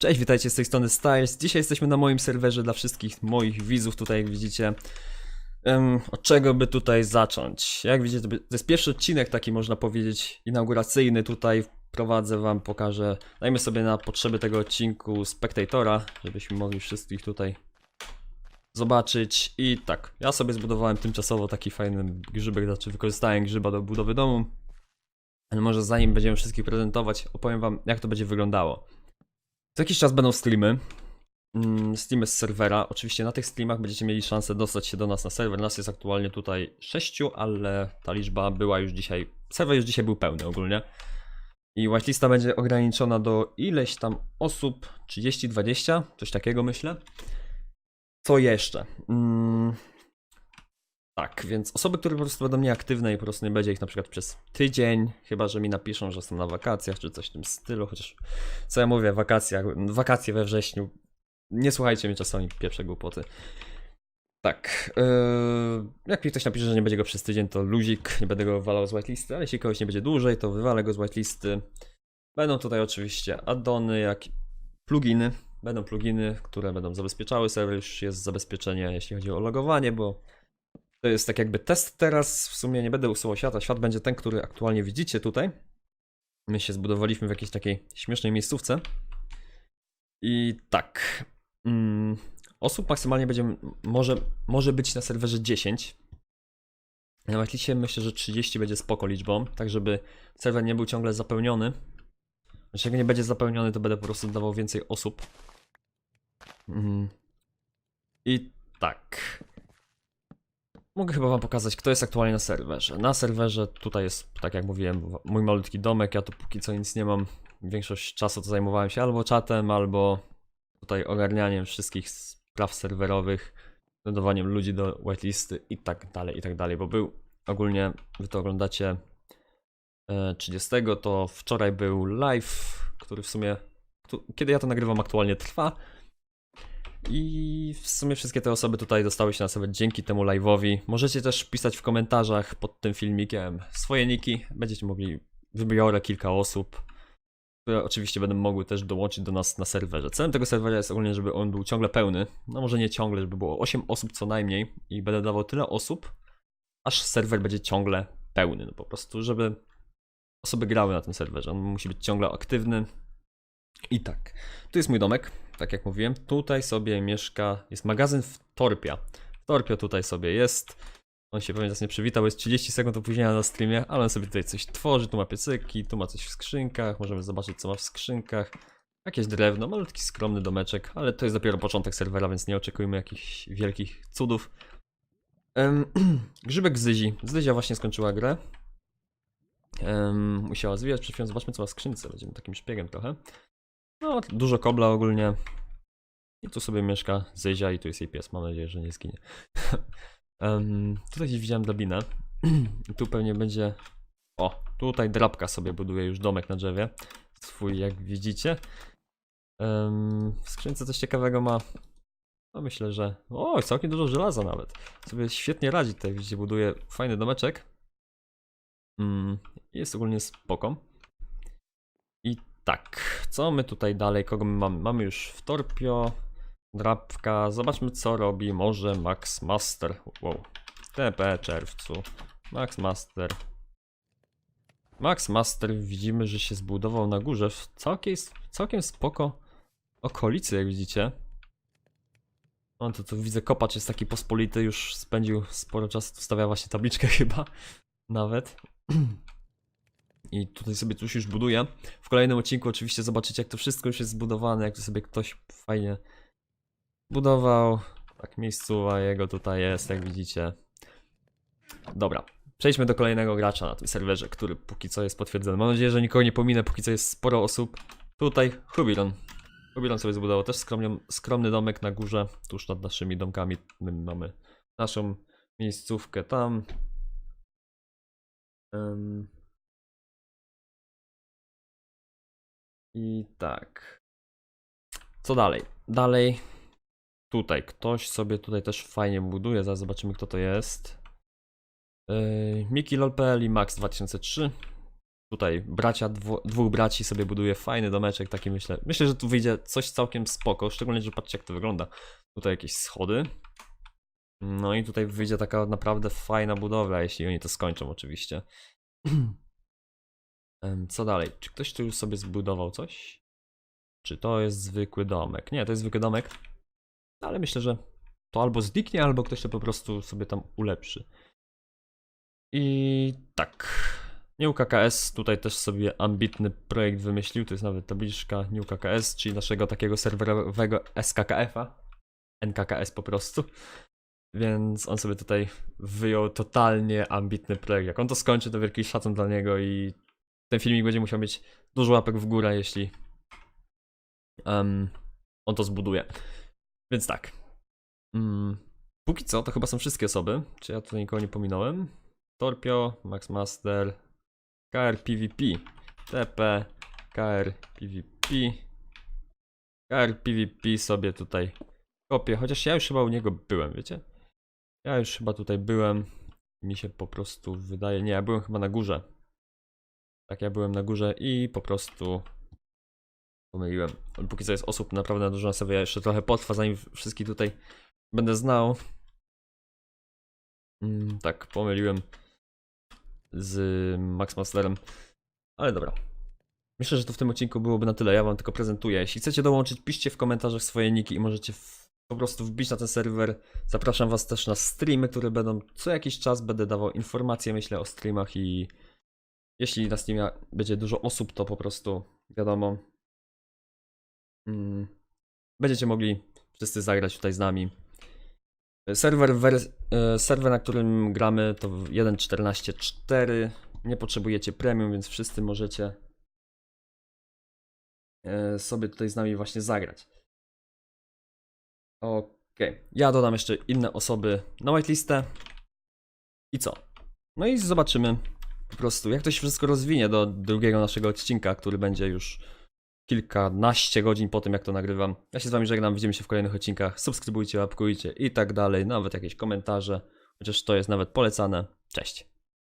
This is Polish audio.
Cześć, witajcie z tej strony Styles. Dzisiaj jesteśmy na moim serwerze dla wszystkich moich widzów, tutaj jak widzicie. Em, od czego by tutaj zacząć? Jak widzicie, to jest pierwszy odcinek taki można powiedzieć inauguracyjny tutaj. Prowadzę wam, pokażę. Dajmy sobie na potrzeby tego odcinku Spectatora, żebyśmy mogli wszystkich tutaj zobaczyć. I tak, ja sobie zbudowałem tymczasowo taki fajny grzybek, znaczy wykorzystałem grzyba do budowy domu. Ale może zanim będziemy wszystkich prezentować, opowiem wam jak to będzie wyglądało. Co jakiś czas będą streamy. Mm, Streamy z serwera. Oczywiście na tych streamach będziecie mieli szansę dostać się do nas na serwer. Nas jest aktualnie tutaj 6, ale ta liczba była już dzisiaj. Serwer już dzisiaj był pełny ogólnie. I whitelista będzie ograniczona do ileś tam osób 30-20, coś takiego myślę. Co jeszcze? Mm, tak, więc osoby, które po prostu będą nieaktywne i po prostu nie będzie ich na przykład przez tydzień, chyba że mi napiszą, że są na wakacjach czy coś w tym stylu, chociaż co ja mówię, wakacjach, wakacje we wrześniu. Nie słuchajcie mnie czasami pieprze głupoty. Tak, yy, jak mi ktoś napisze, że nie będzie go przez tydzień, to luzik, nie będę go wywalał z whitelisty, ale jeśli kogoś nie będzie dłużej, to wywalę go z whitelisty. Będą tutaj oczywiście addony, jak pluginy. Będą pluginy, które będą zabezpieczały serwer, już jest zabezpieczenie, jeśli chodzi o logowanie, bo to jest tak jakby test teraz. W sumie nie będę usuwał świata. Świat będzie ten, który aktualnie widzicie tutaj. My się zbudowaliśmy w jakiejś takiej śmiesznej miejscówce. I tak. Mm, osób maksymalnie będzie. Może, może być na serwerze 10. Na Whitelistie myślę, że 30 będzie spoko liczbą, tak żeby serwer nie był ciągle zapełniony. Znaczy, jak nie będzie zapełniony, to będę po prostu dawał więcej osób. Mm. I tak. Mogę chyba wam pokazać, kto jest aktualnie na serwerze. Na serwerze tutaj jest, tak jak mówiłem, mój malutki domek. Ja tu póki co nic nie mam. Większość czasu to zajmowałem się albo czatem, albo tutaj ogarnianiem wszystkich spraw serwerowych, dodawaniem ludzi do whitelisty i tak dalej, i tak dalej, bo był ogólnie, wy to oglądacie e, 30, to wczoraj był live, który w sumie, kiedy ja to nagrywam aktualnie trwa, i w sumie wszystkie te osoby tutaj dostały się na serwer dzięki temu live'owi. Możecie też pisać w komentarzach pod tym filmikiem swoje niki. Będziecie mogli, wybiorę kilka osób, które oczywiście będą mogły też dołączyć do nas na serwerze. Celem tego serwera jest ogólnie, żeby on był ciągle pełny. No może nie ciągle, żeby było 8 osób co najmniej i będę dawał tyle osób, aż serwer będzie ciągle pełny. No po prostu, żeby osoby grały na tym serwerze. On musi być ciągle aktywny. I tak. Tu jest mój domek, tak jak mówiłem. Tutaj sobie mieszka, jest magazyn w Torpia. Torpio tutaj sobie jest. On się pewnie nas nie przywitał, jest 30 sekund opóźnienia na streamie, ale on sobie tutaj coś tworzy, tu ma piecyki, tu ma coś w skrzynkach, możemy zobaczyć co ma w skrzynkach. Jakieś drewno, malutki skromny domeczek, ale to jest dopiero początek serwera, więc nie oczekujmy jakichś wielkich cudów. Em, Grzybek Zyzi. Zyzia właśnie skończyła grę. Em, musiała zwijać przed chwilą, zobaczmy co ma w skrzynce, będziemy takim szpiegiem trochę. No, dużo kobla ogólnie. I tu sobie mieszka Zyzia i tu jest jej pies. Mam nadzieję, że nie zginie. Em, tutaj gdzieś widziałem drabinę. Tu pewnie będzie... O, tutaj drabka sobie buduje już domek na drzewie. Swój, jak widzicie. Em, w skrzynce coś ciekawego ma. No myślę, że... O, całkiem dużo żelaza nawet. Sobie świetnie radzi tutaj, widzicie, buduje fajny domeczek. Mm, jest ogólnie spoko. Tak, co my tutaj dalej, kogo my mamy? Mamy już w Torpio, drapka, zobaczmy co robi może Max Master. Wow, TP czerwcu, Max Master. Max Master widzimy, że się zbudował na górze w całkiem, całkiem spoko okolicy, jak widzicie. On to, to widzę, kopacz jest taki pospolity, już spędził sporo czasu, tu stawia właśnie tabliczkę chyba, nawet. I tutaj sobie coś już buduje. W kolejnym odcinku oczywiście zobaczycie, jak to wszystko już jest zbudowane, jak to sobie ktoś fajnie budował. Tak, miejscowa jego tutaj jest, jak widzicie. Dobra, przejdźmy do kolejnego gracza na tym serwerze, który póki co jest potwierdzony. Mam nadzieję, że nikogo nie pominę, póki co jest sporo osób. Tutaj Hubiron. Hubiron sobie zbudował też skromny, skromny domek na górze, tuż nad naszymi domkami. My mamy naszą miejscówkę tam. I tak. Co dalej? Dalej. Tutaj ktoś sobie tutaj też fajnie buduje. Zaraz zobaczymy kto to jest. Yy, Miki LOL.pl i Max 2003. tutaj bracia, dwu, dwóch braci sobie buduje fajny domeczek, taki myślę. Myślę, że tu wyjdzie coś całkiem spoko, szczególnie, że patrzcie jak to wygląda. Tutaj jakieś schody. No i tutaj wyjdzie taka naprawdę fajna budowla, jeśli oni to skończą oczywiście. Co dalej? Czy ktoś tu już sobie zbudował coś? Czy to jest zwykły domek? Nie, to jest zwykły domek. Ale myślę, że to albo zniknie, albo ktoś to po prostu sobie tam ulepszy. I tak. New KKS tutaj też sobie ambitny projekt wymyślił. To jest nawet tabliczka New KKS, czyli naszego takiego serwerowego SKKF-a. NKKS po prostu. Więc on sobie tutaj wyjął totalnie ambitny projekt. Jak on to skończy, to wielki szacun dla niego i ten filmik będzie musiał mieć dużo łapek w górę, jeśli em, on to zbuduje. Więc tak. Mm, póki co, to chyba są wszystkie osoby. Czy ja tutaj nikogo nie pominąłem? Torpio, Max Master, KR PvP, TP, KR PvP, KR PvP sobie tutaj kopię, chociaż ja już chyba u niego byłem, wiecie? Ja już chyba tutaj byłem, mi się po prostu wydaje, nie, ja byłem chyba na górze. Tak, ja byłem na górze i po prostu pomyliłem. Póki co jest osób naprawdę na dużo na sobie, ja jeszcze trochę potrwa, zanim wszystkich tutaj będę znał. Mm, tak, pomyliłem z Max Masterem. Ale dobra. Myślę, że to w tym odcinku byłoby na tyle. Ja wam tylko prezentuję. Jeśli chcecie dołączyć, piszcie w komentarzach swoje niki i możecie po prostu wbić na ten serwer. Zapraszam was też na streamy, które będą co jakiś czas. Będę dawał informacje, myślę, o streamach i jeśli na streamie będzie dużo osób, to po prostu wiadomo. Mm, będziecie mogli wszyscy zagrać tutaj z nami. Serwer, e, serwer, na którym gramy to 1.14.4. Nie potrzebujecie premium, więc wszyscy możecie e, sobie tutaj z nami właśnie zagrać. Okej. Ja dodam jeszcze inne osoby na whitelistę. I co? No i zobaczymy po prostu, jak to się wszystko rozwinie do drugiego naszego odcinka, który będzie już kilkanaście godzin po tym, jak to nagrywam. Ja się z wami żegnam, widzimy się w kolejnych odcinkach. Subskrybujcie, łapkujcie i tak dalej, nawet jakieś komentarze, chociaż to jest nawet polecane. Cześć.